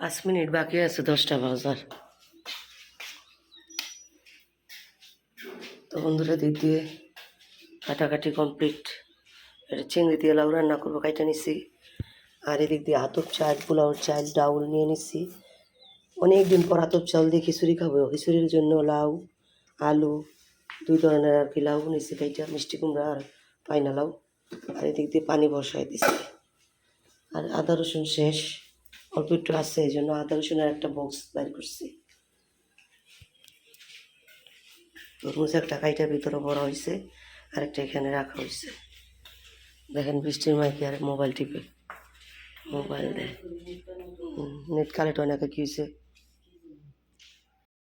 পাঁচ মিনিট বাকি আছে, দশটা বাজার। তো বন্ধুরা দিক দিয়ে কাটাকাটি কমপ্লিট এটা চিংড়ি দিয়ে লাউ রান্না করব, কাইটা নিছি। আর এদিক দিয়ে আতপ চাল, পোলাওর চাল, ডাউল নিয়ে নিছি। অনেক দিন পর আতপ চাল দিয়ে খিচুড়ি খাব। খিচুড়ির জন্য লাউ, আলু, দুই ধরনের আর কি লাউ নিছি, কাইটা, মিষ্টি কুমড়া আর পাইনা লাউ। আর এদিক দিয়ে পানি বসাই দিছি। আর আদা রসুন শেষ। অল্প একটু আছে, এই জন্য আদা রসুনের একটা বক্স বের করছি। তরমুজ একটা কাইটার ভিতরে বড় হয়েছে, আর একটা এখানে রাখা হয়েছে। দেখেন বৃষ্টির মাইকে আর মোবাইল টিপে। মোবাইল দেয় নেট কালেক্ট না কি হয়েছে?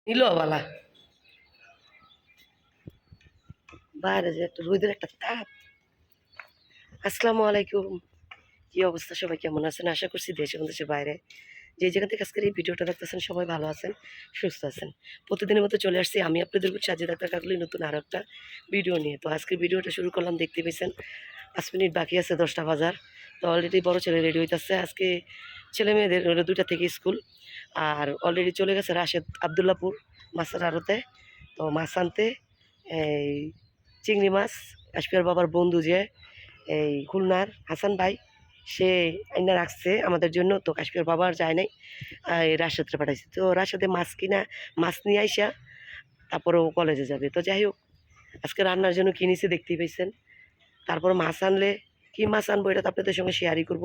নিল বালা। বাইরে যে একটা রোদের একটা তাপ। আসসালামু আলাইকুম। কি অবস্থা, সবাই কেমন আছেন? আশা করছি দেশে এবং দেশের বাইরে। যে যেখান থেকে আজকের এই ভিডিওটা দেখতেছেন, সবাই ভালো আছেন, সুস্থ আছেন। প্রতিদিনের মতো চলে আসছি আমি আপনাদের সাজিয়ে ডাক্তার কাকলি নতুন আরও একটা ভিডিও নিয়ে। তো আজকে ভিডিওটা শুরু করলাম, দেখতে পেয়েছেন, পাঁচ মিনিট বাকি আছে দশটা বাজার। তো অলরেডি বড় ছেলে রেডি হইতেছে। আজকে ছেলে মেয়েদের দুইটা থেকে স্কুল। আর অলরেডি চলে গেছে রাশেদ আবদুল্লাপুর মাছের আড়তে। তো মাছ আনতে, এই চিংড়ি মাছ কাশ্মীর বাবার বন্ধু যে, এই খুলনার হাসান ভাই। সে আইনা রাখছে, আমাদের জন্য। তো কাশ্মীর বাবার যায় নাই রাশেদরে পাঠাইছে। তো রাশেদে মাছ কিনা, মাছ নিয়ে আইসা, তারপরে ও কলেজে যাবে। তো যাই হোক, আজকে রান্নার জন্য কিনেছি দেখতেই পেয়েছেন তারপর মাছ আনলে, কি মাছ আনব এটা তো আপনাদের সঙ্গে শেয়ারই করব।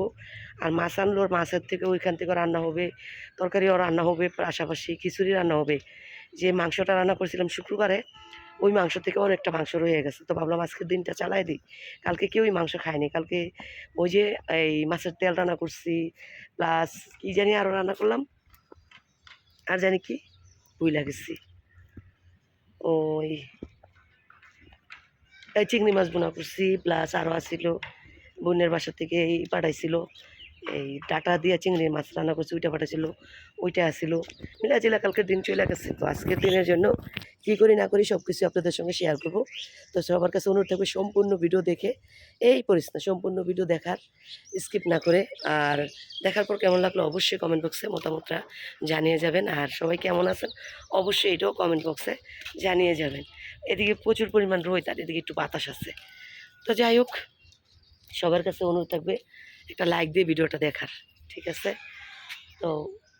আর মাছ আনলো মাছের থেকে ওইখান থেকে রান্না হবে, তরকারিও রান্না হবে, পাশাপাশি খিচুড়ি রান্না হবে। যে মাংসটা রান্না করেছিলাম শুক্রবারে ওই মাংস থেকে অনেকটা মাংস রয়ে গেছে। তো ভাবলাম আজকের দিনটা চালাই দিই। কালকে কেউই মাংস খায়নি। কালকে ওই যে, এই মাছের তেল রান্না করছি, প্লাস কি জানি আরও রান্না করলাম? আর জানি কি? বুইলা গেছি। ওই এই চিংড়ি মাছ বোনা করছি, প্লাস আরও আসছিল বোনের বাসা থেকে এই পাঠাইছিল। এই ডাটা দিয়ে চিংড়ি মাছ রান্না করছি, ওইটা পাঠাইছিল, ওইটা আসছিল মিলা জিলা কালকের দিন চলে গেছে, তো আজকের দিনের জন্য কী করি না করি সব কিছু আপনাদের সঙ্গে শেয়ার করব। তো সবার কাছে অনুরোধ থাকবে সম্পূর্ণ ভিডিও দেখে, এই পরিস না সম্পূর্ণ ভিডিও দেখার স্কিপ না করে, আর দেখার পর কেমন লাগল অবশ্যই কমেন্ট বক্সে মতামতটা জানিয়ে যাবেন। আর সবাই কেমন আছেন? অবশ্যই এটাও কমেন্ট বক্সে জানিয়ে যাবেন। এদিকে প্রচুর পরিমাণ রোদ, আর এদিকে একটু বাতাস আছে। তো যাই হোক, সবার কাছে অনুরোধ থাকবে একটা লাইক দিয়ে ভিডিওটা দেখার, ঠিক আছে? তো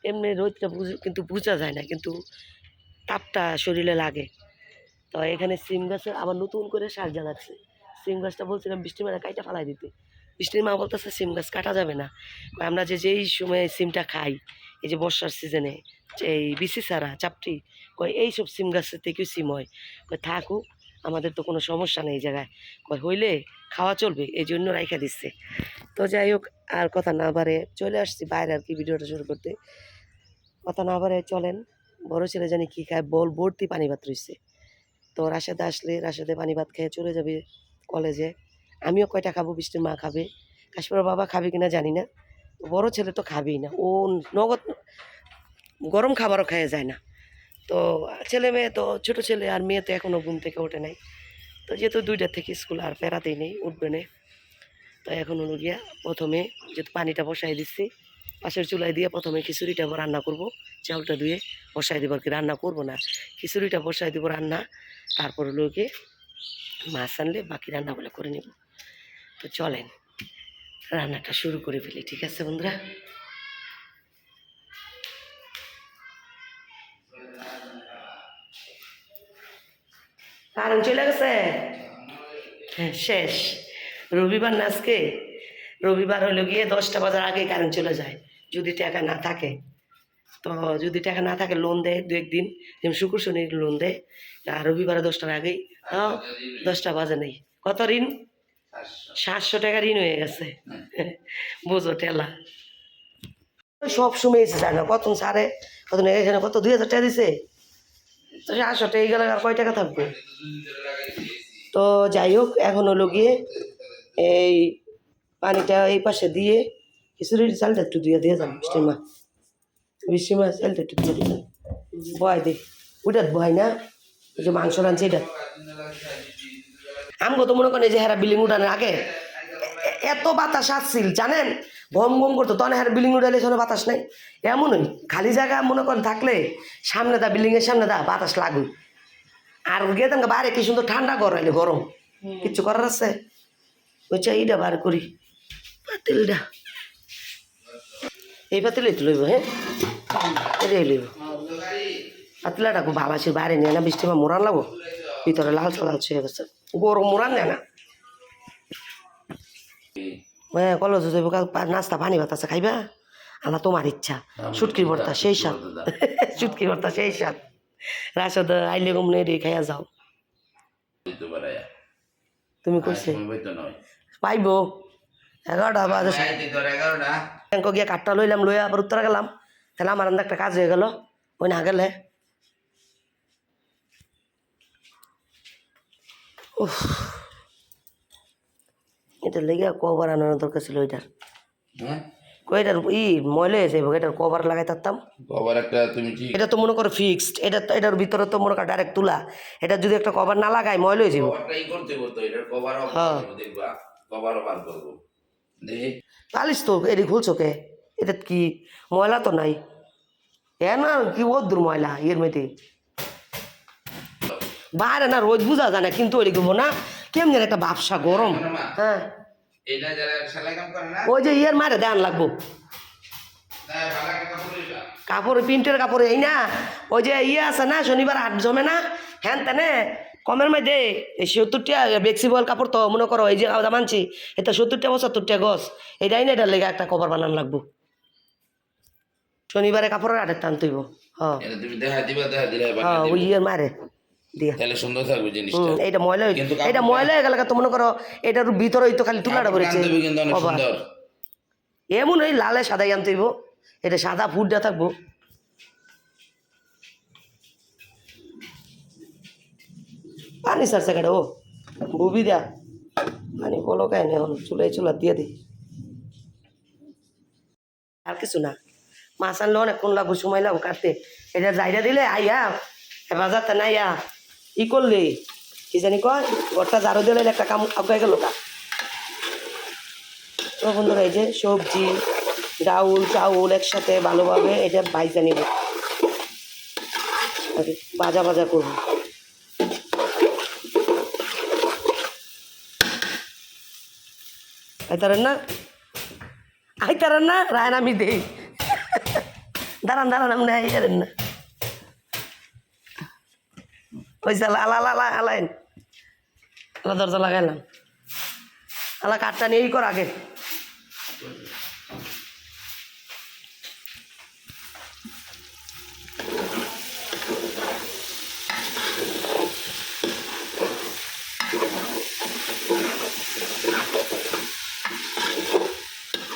এমনি রোদটা বুঝ, কিন্তু বোঝা যায় না, কিন্তু তাপটা শরীরে লাগে। তো এখানে সিম গাছে আবার নতুন করে সার জ্বালাচ্ছে। সিম গাছটা বলছিলাম বৃষ্টির মেলা কাইটা ফালাই দিতে। বৃষ্টির মা বলতেছে সিম গাছ কাটা যাবে না। আমরা যে যেই সময় সিমটা খাই, এই যে বর্ষার সিজনে, যে এই বিসি সারা, চাপটি, কয় এইসব সিম গাছের থেকেও সিম হয়? থাকুক আমাদের তো কোনো সমস্যা নেই জায়গায়। হইলে খাওয়া চলবে, এই জন্য রাইখা দিচ্ছে। তো যাই হোক, আর কথা না বাড়ে চলে আসছি বাইরে আর কি ভিডিওটা শুরু করতে। কথা না বাড়ে চলেন, বড় ছেলে জানি কী খায়, বল ভর্তি পানি ভাত রয়েছে তো রাশেদে আসলে রাশেদে পানি ভাত খেয়ে চলে যাবে কলেজে। আমিও কয়টা খাব, বৃষ্টির মা খাবে। কাশ্মীর বাবা খাবে কিনা জানি না। বড় ছেলে তো খাবেই না। ও নগদ গরম খাবারও খাওয়া যায় না। তো ছেলে মেয়ে তো, ছোট ছেলে আর মেয়ে তো এখনও ঘুম থেকে ওঠে নাই। তো যেহেতু দুইটার থেকে স্কুল আর পেরাতেই নেই, উঠবে না। তো এখন হলো গিয়া প্রথমে যেহেতু পানিটা বসাই দিচ্ছি, পাশের চুলায় দিয়ে প্রথমে খিচুড়িটা রান্না করব। চাউলটা ধুয়ে বসাই দেবো আর কি, রান্না করব না। খিচুড়িটা বসাই দেবো রান্না, তারপর হলো গিয়ে মাছ আনলে বাকি রান্নাগুলো করে নেব। তো চলেন, রান্নাটা শুরু করে ফেলি, ঠিক আছে বন্ধুরা? কারণ চলে গেছে? শেষ। রবিবার না আজকে? রবিবার হলো গিয়ে দশটা বাজার আগে কারেন্ট চলে যায়, যদি টাকা না থাকে। তো যদি টাকা না থাকে লোন দেয় দু একদিন। যেমন শুক্র, শনি লোন দেয়। আর রবিবারে দশটার আগেই হ্যাঁ দশটা বাজে নেই। কত ঋণ? সাতশো টাকা ঋণ হয়ে গেছে। বোঝো টেলা সব সময় এসে যায় না। কত সারে কত এখানে কত? দুই হাজার টাকা দিছে? তো টাকা গেলে আর কয় টাকা থাকবে? তো যাই হোক, এখন হলো গিয়ে এই পানিটা এই পাশে দিয়ে খিচুড়ির চালটা একটু দিয়ে দিয়ে যান বৃষ্টির মা বৃষ্টির মা চালটা একটু দিয়ে দিয়ে বয় দে ওইটাত বয় না? ওই যে মাংস রাঁধছে এটা। আমগো তো মনে করেন এই যে হেরা বিল্ডিং উঠানোর আগে এত বাতাস আসছিল, জানেন? গম গম করতো তখন হ্যাঁ বিল্ডিং উঠাইলে শোনো বাতাস নাই। এমনই খালি জায়গা মনে করেন থাকলে সামনে দা বিল্ডিংয়ের সামনে দা বাতাস লাগুই আর গেতাম বাইরে কি সুন্দর ঠান্ডা গরম। গরম কিচ্ছু করার আছে? ওই চাইটা বার করি। পাতিলটা এই পাতিলই তো লইব হ্যাঁ? এটাই লইব। পাতিলাটা খুব ভালো আছে বাইরে নিয়ে না বৃষ্টি বা মোরান লাগবো। ভিতরে লাল লাল হয়ে গেছে গরম মোরান নেয় না। কলেজ যাইব নাস্তা পানি ভাত আছে খাইবা? আল্লাহ তোমার ইচ্ছা। সুটকির ভর্তা সেই স্বাদ। সুটকির ভর্তা সেই স্বাদ। রাশদ আইলে গমনে রে খাইয়া যাও। তুমি সময় পাইব। এগারোটা বাজে। ব্যাংক গিয়ে কাঠটা লইলাম লইয়া আবার উত্তরা গেলাম। তাহলে আমার আন্দা একটা কাজ হয়ে গেল। ওই না গেলে। উফ। এটা লেগে কভার আনানোর দরকার ছিল ওইটার। হ্যাঁ? কইটার ই ময়লা হয়েছে এটার কভার লাগাই থাকতাম। কবার একটা তুমি ঠিক এটা তো মনে করো ফিক্সড এটা এটার ভিতরে তো মনে করো ডাইরেক্ট তুলা। এটা যদি একটা কভার না লাগাই ময়লা হয়ে যাব করতে করতে এটার কভার অফ হ্যাঁ। দেখবা। কভারও বার করব। পালিস তো এটি খুলছো কে? এটা কি? ময়লা তো নাই। এ না কি ওদূর ময়লা এর মধ্যে। বাইরে না রোজ বুঝা যায় না কিন্তু ওই দেখব না। কেমন একটা ব্যবসা গরম? হ্যাঁ। ওই যে ইয়ের মারে দেন লাগবো। তাই কাপড় প্রিন্টের কাপড় এই না ওই যে ইয়ে আছে না শনিবার হাট জমে না হ্যান তেনে কমের মাই দে এই সত্তরটা বেক্সিবল কাপড় তো মনে করো এই যে দাম আনছি এটা সত্তরটা পঁচাত্তরটা গছ এটাই না এটার লেগে একটা কভার বানান লাগবো। শনিবারে কাপড়ের আটের টান তুইব হ্যাঁ হ্যাঁ ওই। ইয়ের মারে। দিয়া। তাহলে সুন্দর থাকবে জিনিসটা। হুম, এইটা ময়লা কিন্তু এটা ময়লা তো মনে করো এটার ভিতরে তো খালি তুলাটা পড়েছে এমন ওই লালে সাদাই আনতে হইব। এটা সাদা ফুটটা থাকব। পানি সারছে কেটে ও? বুবি দা পানি বলো কেন এখন চুলাই চুলা দিয়ে দিই আর কিছু না। মাছ আনলে অনেকক্ষণ লাগবো সময় লাগবো কাটতে। এটা জায়গা দিলে আইয়া বাজারটা না আইয়া ই করলে? কি জানি কয়? ঘরটা ঝাড়ু দিলে একটা কাম আগাই গেল কা। তো বন্ধুরা, এই যে সবজি, ডাউল, চাউল একসাথে ভালোভাবে এটা ভাইজা নিব। আর ভাজা করব। আইতারেন না। আইতারেন না রায়ন আমি দেই দাঁড়ান দাঁড়ান আপনি আইতারেন না। ওই আলা আলা আলা আলাইন আলা দরজা লাগাইলাম। আলা কাঠটা নিয়েই কর আগে।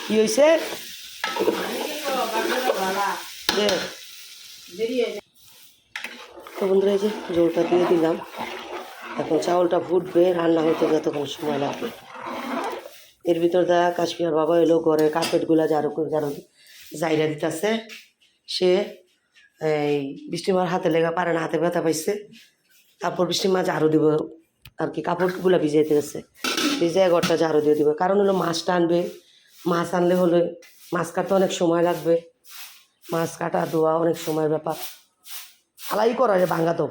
কি হয়েছে তো বন্ধুরা এই যে জলটা দিয়ে দিলাম। এখন চাউলটা ফুটবে, রান্না হতে যতক্ষণ সময় লাগবে। এর ভিতর দা কাশ্মীর বাবা এলো ঘরে কার্পেটগুলা ঝাড়ু ঝাড়ু জায়গা দিতেছে। সে এই বৃষ্টিমার হাতে লেগা পারে না, হাতে ব্যথা পাইছে। তারপর বৃষ্টিমা ঝাড়ু দিব, আর কি কাপড়গুলা ভিজাইতে গেছে। ভিজাই ঘরটা ঝাড়ু দিয়ে দিবে। কারণ হলো মাছটা আনবে মাছ আনলে হলে মাছ কাটতে অনেক সময় লাগবে। মাছ কাটা ধোয়া অনেক সময়ের ব্যাপার। আলাই করা যে ভাঙ্গা তো।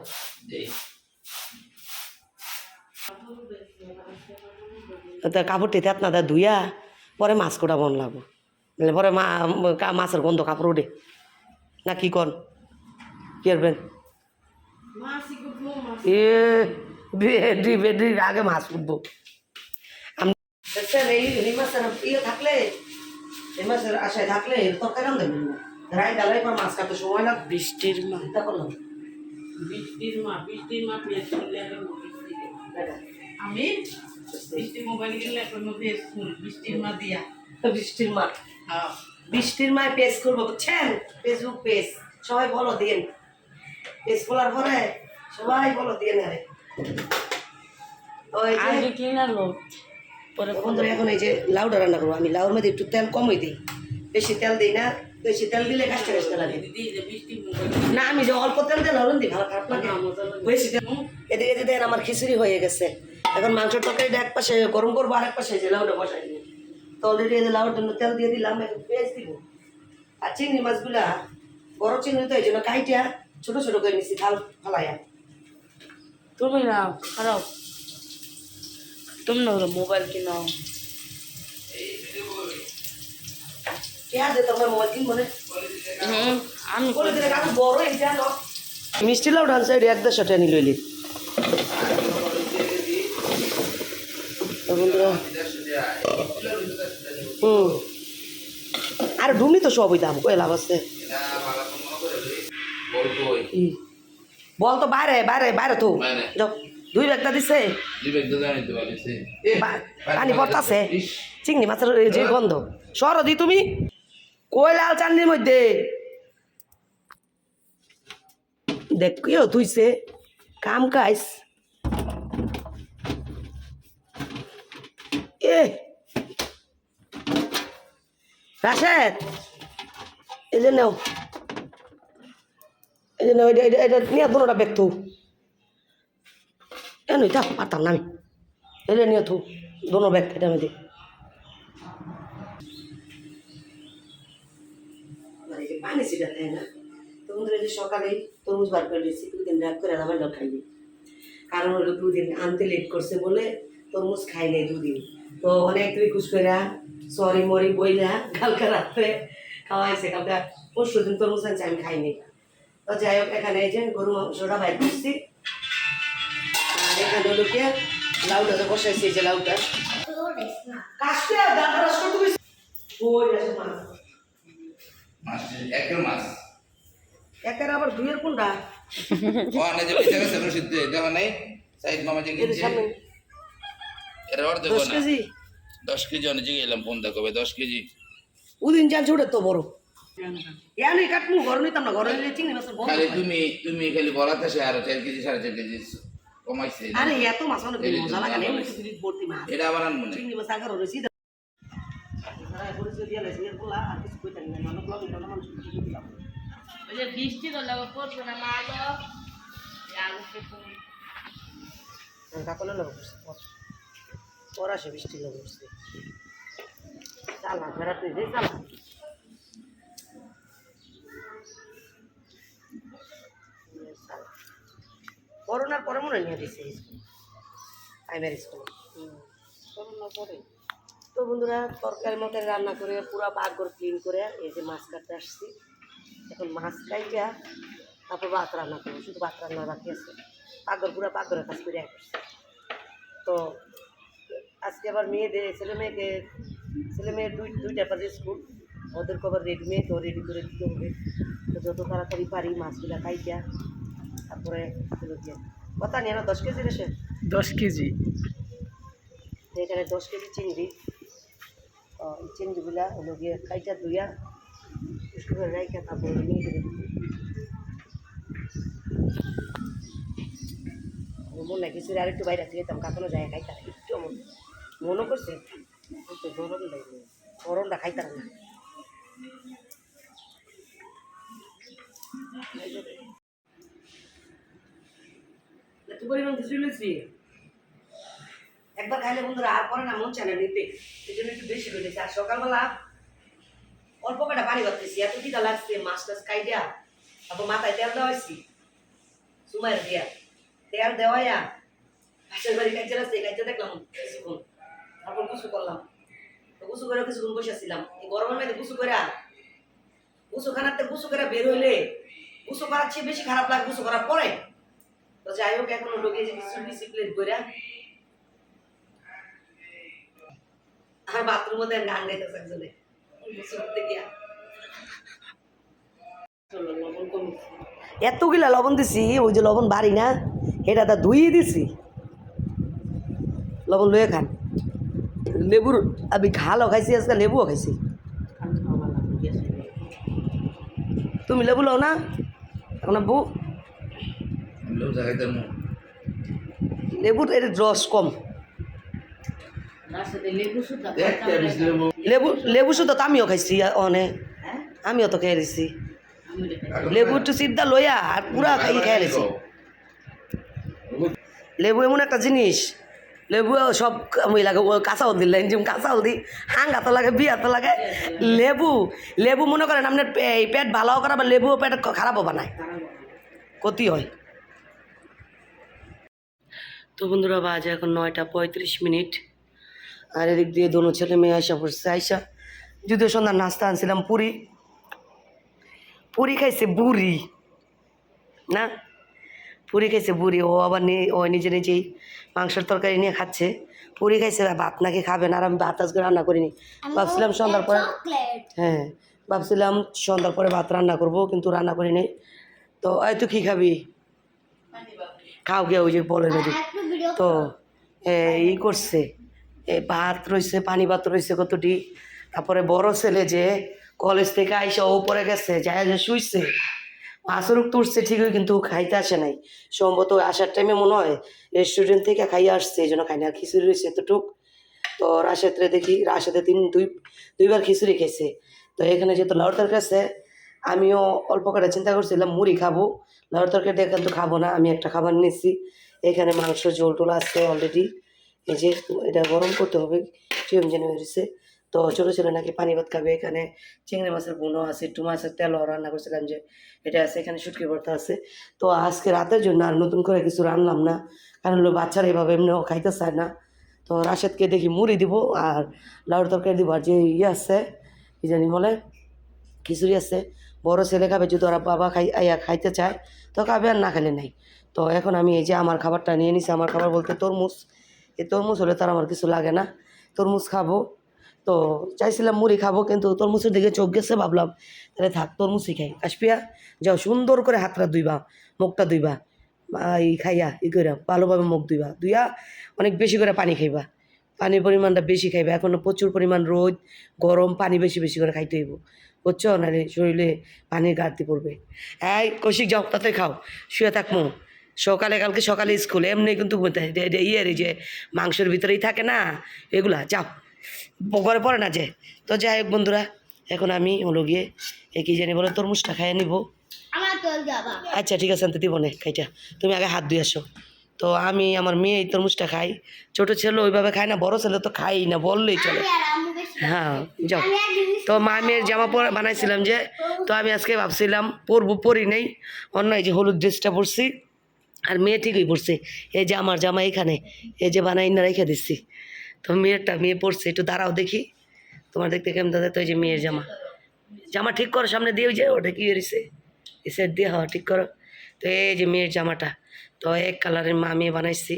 তা কাপড়টি তেত না ধুইয়া পরে মাছ কোটা বন লাগবো। পরে মা মাছের গন্ধ কাপড় উঠে না কি কন? কি করবেন এ বেডি বেডি আগে মাছ উঠবো। আমি এই এই মাছের ইয়ে থাকলে এই মাছের আশায় থাকলে তরকারি রান্ধে রাই ডালাই পর মাছ কাটতে সময় না বৃষ্টির মা চিন্তা করলাম বৃষ্টির মা বৃষ্টির মা পেঁয়াজ এখন আমি? বৃষ্টি মোবাইল কিনলে এখন পেঁয়াজ বৃষ্টির মা দিয়া। বৃষ্টির মা। হ্যাঁ। বৃষ্টির মায় পেজ করব বুঝছেন? Facebook page. সবাই বলো দিন পেজ খোলার পরে সবাই বলো দিয়ে নেবে ওই যে পরে বন্ধুরা এখন এই যে লাউটা রান্না করব আমি। লাউর মধ্যে একটু তেল কমই দিই। বেশি তেল দিই না। বেশি তেল দিলে কাজটা কাজটা লাগে না আমি যে অল্প তেল দিলে হলুন দিই ভালো খারাপ লাগে। বেশি তেল এদিকে দেন আমার খিচুড়ি হয়ে গেছে। এখন মাংসের তরকারিটা এক পাশে গরম করব আর এক পাশে যে লাউটা বসাই দিই তো অলরেডি এই লাউর জন্য তেল দিয়ে দিলাম একটু পেঁয়াজ দিব। আর চিংড়ি মাছগুলা বড় চিংড়ি তো এই জন্য কাইটা ছোট ছোট করে নিচ্ছি খাল ফালাইয়া। তুমি না খারাপ। তুমি না মোবাইল কিনো পেঁয়াজ দিতে আমরা মোবাইল কিনবো না হুম আমি বলে দিলে কাকু বড় এই জানো মিষ্টি লাউ ডান সাইড এক দেড়শো বন্ধুরা হুম। আর ঢুমনি তো সবই দাম কই লাভ আছে। বল তো বাইরে বাইরে বাইরে তো। দুই ব্যাগটা দিছে। পানি পড়তাছে। চিংড়ি মাছের যে গন্ধ। সরদি তুমি। কই লাল চান্দির মধ্যে? দেখ কেউ তুইছে কাম কাইস এ! রাশেদ! এই যে নেও। এই যে নেও, এটা এটা নিয়ে দুটা ব্যাগ থু এ নই থাক, পারতাম না আমি। এটা নিয়ে থু দোনো ব্যাগ, এটা মধ্যে পানি ছিটা দেয় না তো বন্ধুরা যে সকালেই তরমুজ বার করে দিয়েছি দুদিন রাত করে আমার লোক খাইনি। কারণ হলো দুদিন আনতে লেট করছে বলে তরমুজ খাই নাই দুদিন। তো অনেক রিকুয়েস্ট করে সরি মরি বইলা কালকে রাত্রে খাওয়াইছে কালকে পরশু দিন তরমুজ আনছে আমি খাইনি তো যাই হোক এখানে এই যে গরু মাংসটা বাইর করছি। আর এখানে হলো কি লাউটা যে বসাইছি যে লাউটা। কাশতে দাঁত ব্রাশ গেছি ওই আছে মাছ। একের মাছ একের আবার দুইয়ের কোনটা? ওখানে যে পয়সা গেছে রসিদ দিয়ে দেখো নাই। সাইড মামা যে কিনছে এর অর্ধ দশ না। কেজি? দশ কেজি অনেক গেলাম ফোন দেখবে দশ কেজি। উদিন যান ছোট তো বড়। ইয়ানি কাটমু ঘর নিতাম না ঘরে নিলে চিংড়ি মাছের বড় খালি তুমি তুমি খালি বলাতে সে আরও চার কেজি সাড়ে চার কেজি কমাইছে। আরে এত মাছ অনেক মজা লাগে না ভর্তি মাছ। এটা আবার আনব না। চিংড়ি মাছ আগার রয়েছি ওই যে বৃষ্টি তো লাগা পড়ছে না মা আলো আলু পেটে কাকলে লোক ওরা সে বৃষ্টি লোক করছে চালা করোনার পরে মনে হয় নিয়ে দিছে প্রাইমারি স্কুল করোনা পরে। তো বন্ধুরা তরকারি মরকারি রান্না করে পুরো পাকঘর ক্লিন করে এই যে মাছ কাটতে আসছি। এখন মাছ কাইটা তারপর ভাত রান্না করব শুধু ভাত রান্না বাকি আছে। পাকঘর পুরো পাকঘরের কাজ করে আসছি তো আজকে আবার মেয়েদের ছেলে মেয়েকে ছেলে মেয়ের দুই দুইটা বাজে স্কুল। ওদের কবার রেডিমেড তো রেডি করে দিতে হবে। তো যত তাড়াতাড়ি পারি মাছগুলা খাইটা তারপরে কথা নিয়ে না দশ কেজি রেসে দশ কেজি। এখানে দশ কেজি চিংড়ি। চিংড়িগুলা হলো গিয়ে কাইটা ধুইয়া করে রাইখা তারপরে নিয়ে করে মনে হয় কিছু বাইরে থেকে যেতাম কাকানো যায় খাইতাম, একটু মন মনে করছে। কিন্তু গরম লাগবে গরমটা খাইতাম না। একটু পরিমাণ কিছু লুচি একবার খাইলে বন্ধুরা আর পরে না মন চায় নিতে এই জন্য একটু বেশি করে আর সকালবেলা অল্প কটা পানি ভাবতেছি এত খিদা লাগছে, মাছ টাছ খাই দেয়া তারপর মাথায় তেল দেওয়া হয়েছি সুমাইয়ের দিয়া। তেল দেওয়াইয়া পাশের বাড়ি কাজে লাগছে কাজে দেখলাম কিছুক্ষণ। তারপর গুছু করলাম। তো গুছু করে কিছুক্ষণ বসেছিলাম এই গরমের মধ্যে গুছু করে গুছু খানাতে গুছু করে বের হইলে গুছু করার চেয়ে বেশি খারাপ লাগে গুছু করার পরে। তো যাই হোক, এখন লোকে যে কিছু ডিসিপ্লিন করে আর গান গাইতেছে একজনে। এতগুলা লবণ দিছি ওই যে লবণ বাড়ি না এটা তা ধুইয়ে দিছি। লবণ লয়ে খান। লেবুর আমি ঘালও খাইছি আজকে লেবুও খাইছি। তুমি লেবু লও না এখন বউ লেবুর এর রস কম। লেবু লেবু শুধু তো আমিও খাইছি হ্যাঁ আমিও তো খেয়ে দিছি। লেবু একটু সিদ্ধা লইয়া আর পুরা খাই, খেয়ে দিছি লেবু এমন একটা জিনিস, লেবু সব ও কাঁচা হলদি লাইন যেমন কাঁচা হলদি হাঙ্গা তো লাগে, বিয়া তো লাগে। লেবু লেবু মনে করেন আপনার পেট ভালো করা বা লেবু পেট খারাপ খারাপও বানায়। ক্ষতি হয়। তো বন্ধুরা, বাজে এখন নয়টা পঁয়ত্রিশ মিনিট। আর এদিক দিয়ে দোনো ছেলে মেয়ে আইসা পড়ছে আইসা। যদিও সন্ধ্যার নাস্তা আনছিলাম পুরি। পুরি খাইছে বুড়ি না? পুরি খাইছে বুড়ি ও আবার নিয়ে ও নিজে নিজেই মাংসের তরকারি নিয়ে খাচ্ছে। পুরি খাইছে ভাত নাকি খাবে না আর আমি ভাত আজকে রান্না করিনি। ভাবছিলাম সন্ধ্যার পরে হ্যাঁ ভাবছিলাম সন্ধ্যার পরে ভাত রান্না করব কিন্তু রান্না করিনি। তো এই তুই কী খাবি? খাও গে ওই যে বলে তো এ, ই করছে। ভাত রয়েছে পানি ভাত রয়েছে কতটি। তারপরে বড় ছেলে যে কলেজ থেকে আইসা ও পরে গেছে, যায় যে শুইছে। মাসরুক তুলছে, ঠিকই কিন্তু খাইতে আসে নাই। সম্ভবত আসার টাইমে মনে হয় রেস্টুরেন্ট থেকে খাইয়ে আসছে, এই জন্য খাই না খিচুড়ি রয়েছে এতটুক। তো রাশেত্রে দেখি রাশেতে তিন, দুই, দুইবার খিচুড়ি খেয়েছে তো এখানে যেহেতু লাউর তরকারি আমিও অল্প করে চিন্তা করছিলাম, মুড়ি খাব। লাউর তরকারিটা কিন্তু খাব না, আমি একটা খাবার নিয়েছি এখানে মাংস ঝোল টোল আছে অলরেডি এই যে এটা গরম করতে হবে চিম জেনে বেরিয়েছে তো ছোটো ছেলে নাকি পানি ভাত খাবে, এখানে চিংড়ি মাছের গুঁড়ো আছে, একটু মাছের তেলও রান্না করছিলাম যে এটা আছে, এখানে শুটকি ভর্তা আছে। তো আজকে রাতের জন্য আর নতুন করে কিছু রান্নাম না, কারণ হলো বাচ্চারা এভাবে এমনিও খাইতে চায় না। তো রাশেদকে দেখি মুড়ি দিব আর লাউর তরকারি দিব আর যে ইয়ে আছে, কি জানি বলে, খিচুড়ি আছে। বড় ছেলে খাবে যদি ওরা বাবা খাই খাইতে চায়, তো খাবে আর না খেলে নাই। তো এখন আমি এই যে আমার খাবারটা নিয়ে নিছি, আমার খাবার বলতে তরমুজ। এই তরমুজ হলে তার আমার কিছু লাগে না। তরমুজ খাব। তো চাইছিলাম মুড়ি খাব, কিন্তু তরমুজের দিকে চোখ গেছে, ভাবলাম তাহলে থাক, তরমুজই খাই। কাশপিয়া, যাও, সুন্দর করে হাতটা ধুইবা, মুখটা ধুইবা বা এই খাইয়া, ই কইরা, ভালোভাবে মুখ ধুইবা, ধুইয়া অনেক বেশি করে পানি খাইবা। পানির পরিমাণটা বেশি খাইবা, এখন প্রচুর পরিমাণ রোদ, গরম, পানি বেশি বেশি করে খাইতে হইব। বুঝছ? নাহলে শরীরে পানির ঘাটতি পড়বে। এই, কৌশিক যাও তাতে খাও। শুয়ে থাকব সকালে কালকে সকালে স্কুল এমনি কিন্তু ইয়ের এই যে মাংসের ভিতরেই থাকে না এগুলা যাও ঘরে পড়ে না যে। তো যাই হোক বন্ধুরা এখন আমি হলো গিয়ে এ কি জানি বলে তরমুজটা খাইয়ে নিব। আচ্ছা ঠিক আছে আনতে দিব না খাইটা। তুমি আগে হাত ধুয়ে আসো। তো আমি আমার মেয়ে এই তরমুজটা খাই। ছোটো ছেলে ওইভাবে খায় না বড় ছেলে তো খাই না বললেই চলে। হ্যাঁ যাও। তো মা মেয়ের জামা পরা বানাইছিলাম যে তো আমি আজকে ভাবছিলাম পরবো পরি নেই। অন্য এই যে হলুদ ড্রেসটা পরছি। আর মেয়ে ঠিকই পড়ছে। এই যে আমার জামা এখানে, এই যে বানাই না রেখে দিচ্ছি। তো মেয়েরটা, মেয়ে পড়ছে, একটু দাঁড়াও দেখি। তোমার দেখতে কেমন দাদা? তো এই যে মেয়ের জামা। জামা ঠিক করো, সামনে দিয়ে যে, ওটা কি এসে এসে দিয়ে হওয়া ঠিক করো। তো এই যে মেয়ের জামাটা, তো এক কালারের মা, মেয়ে বানাইছি।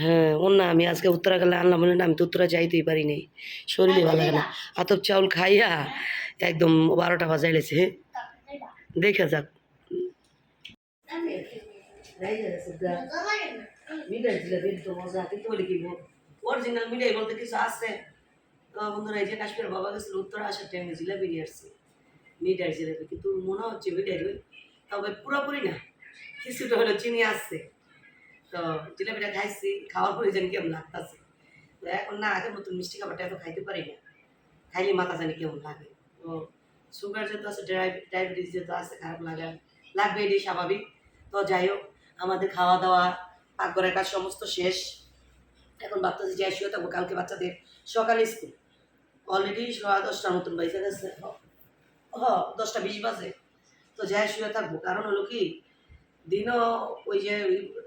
হ্যাঁ ওর না, আমি আজকে উত্তরা গেলে আনলাম বলে না, আমি তো উত্তরা যাইতেই পারি নাই। শরীরে ভালো লাগে না। আতপ চাউল খাইয়া, একদম বারোটা বাজাইলেছে হ্যাঁ। দেখা যাক। অরিজিনাল মিঠাই বলতে কিছু আছে? বন্ধুরা, এই যে কাশ্মীর বাবা গেছিল, উত্তরা আসার টাইমে জিলাপি নিয়ে আসছে। মিঠাই জিলাপি, কিন্তু মনে হচ্ছে মিঠাই তবে পুরোপুরি না। কিছুটা হলো চিনি আসছে। তো জিলাপিটা খাইছি, খাওয়ার পরে জানি কেমন লাগতেছে? তো এখন না, আগের মতন মিষ্টি খাবারটা এত খাইতে পারি না। খাইলে মাথা জানি কেমন লাগে। তো সুগার যেহেতু আছে ডায়াবেটিস যেহেতু আছে, খারাপ লাগা লাগবে এটাই স্বাভাবিক। তো যাই হোক, আমাদের খাওয়া দাওয়া পাকঘরের কাজ সমস্ত শেষ। এখন ভাবতেছি যাই শুয়ে থাকব, কালকে বাচ্চাদের সকালে স্কুল। অলরেডি সোয়া দশটার মতন বাইসে গেছে হ দশটা বিশ বাজে। তো যাই শুয়ে থাকব, কারণ হলো কি, দিনও ওই যে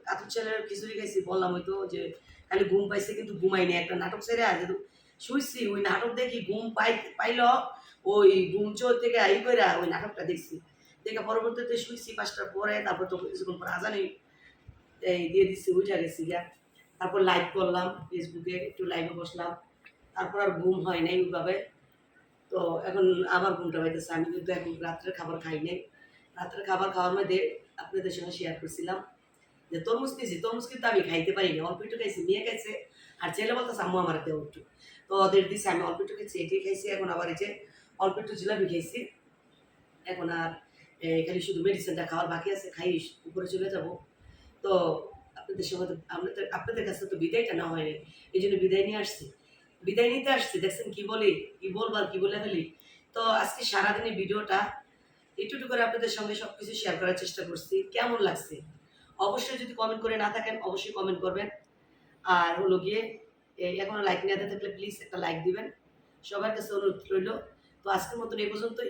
কাতুর ছেলের খিচুড়ি খাইছি, বললাম ওই তো যে খালি ঘুম পাইছে কিন্তু ঘুমাইনি একটা নাটক সেরে আছে তো শুইছি, ওই নাটক দেখি ঘুম পাই, পাইল, ওই ঘুম চোর থেকে আই করে ওই নাটকটা দেখছি। দেখে পরবর্তীতে শুইছি, পাঁচটার পরে তারপর তো কিছুক্ষণ পর আজানি এই দিয়ে দিচ্ছি উঠে গেছি গা তারপর লাইভ করলাম ফেসবুকে একটু লাইভে বসলাম। তারপর আর ঘুম হয় নাই ওইভাবে। তো এখন আবার ঘুমটা পাইতেছে। আমি কিন্তু এখন রাত্রের খাবার খাই নাই। রাত্রের খাবার খাওয়ার মধ্যে আপনাদের সঙ্গে শেয়ার করছিলাম যে তরমুজ নিয়েছি তরমুজ কিন্তু আমি খাইতে পারি না অল্প একটু খাইছি, মেয়ে খাইছে। আর ছেলে বলতেছে, আম্মু, আমার দেও একটু। তো ওদের দিছে, আমি অল্প একটু খাইছি এটি খাইছি। এখন আবার এই যে অল্প একটু জিলাপি খাইছি। এখন আর এ, খালি শুধু মেডিসিনটা খাওয়ার বাকি আছে খাই উপরে চলে যাব। তো আপনাদের সঙ্গে আপনাদের আপনাদের কাছে তো বিদায়টা না হয়নি এই জন্য বিদায় নিয়ে আসছি। বিদায় নিতে আসছি দেখছেন কি বলি কি বলব আর কি বলে ফেলি। তো আজকে সারাদিনের ভিডিওটা একটু করে আপনাদের সঙ্গে সব কিছু শেয়ার করার চেষ্টা করছি কেমন লাগছে? অবশ্যই যদি কমেন্ট করে না থাকেন অবশ্যই কমেন্ট করবেন। আর হলো গিয়ে এই এখনও লাইক নিয়ে থাকলে প্লিজ একটা লাইক দিবেন। সবার কাছে অনুরোধ রইল। তো আজকের মতন এই পর্যন্তই।